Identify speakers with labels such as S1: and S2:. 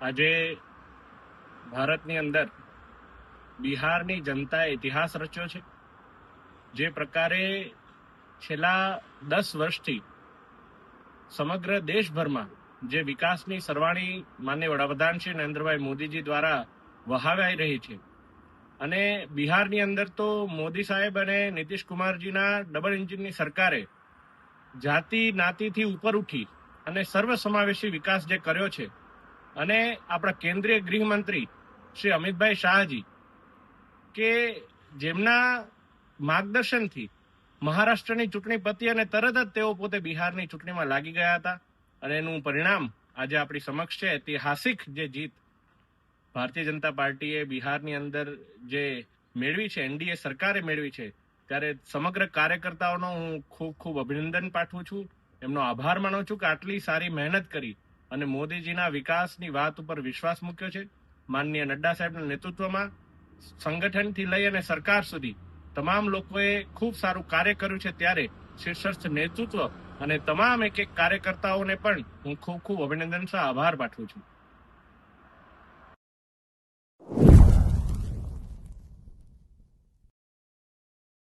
S1: આજે ભારતની અંદર બિહારની જનતાએ ઇતિહાસ રચ્યો છે. જે પ્રકારે છેલ્લા દસ વર્ષથી સમગ્ર દેશભરમાં જે વિકાસની સરવાણી માન્ય વડાપ્રધાન શ્રી નરેન્દ્રભાઈ મોદીજી દ્વારા વહાવાઈ રહી છે અને બિહારની અંદર તો મોદી સાહેબ અને નીતિશ કુમારજીના ડબલ એન્જિનની સરકારે જાતિ નાતિથી ઉપર ઉઠી અને સર્વસમાવેશી વિકાસ જે કર્યો છે અને આપણા કેન્દ્રીય ગૃહમંત્રી શ્રી અમિતભાઈ શાહજી કે જેમના માર્ગદર્શનથી મહારાષ્ટ્રની ચૂંટણી પતી અને તરત જ તેઓ પોતે બિહારની ચૂંટણીમાં લાગી ગયા હતા. અને એનું પરિણામ આજે આપણી સમક્ષ છે. ઐતિહાસિક જે જીત ભારતીય જનતા પાર્ટીએ બિહારની અંદર જે મેળવી છે, એનડીએ સરકારે મેળવી છે, ત્યારે સમગ્ર કાર્યકર્તાઓનો હું ખૂબ ખૂબ અભિનંદન પાઠવું છું. એમનો આભાર માનું છું કે આટલી સારી મહેનત કરી અને મોદીજીના વિકાસની વાત ઉપર વિશ્વાસ મૂક્યો છે. માનનીય નડ્ડા સાહેબના નેતૃત્વમાં સંગઠનથી લઈ અને સરકાર સુધી તમામ લોકોએ ખૂબ સારું કાર્ય કર્યું છે ત્યારે શીર્ષસ્થ નેતૃત્વ અને તમામ એક એક કાર્યકર્તાઓને પણ હું ખૂબ ખૂબ અભિનંદન સહ આભાર પાઠવું છું.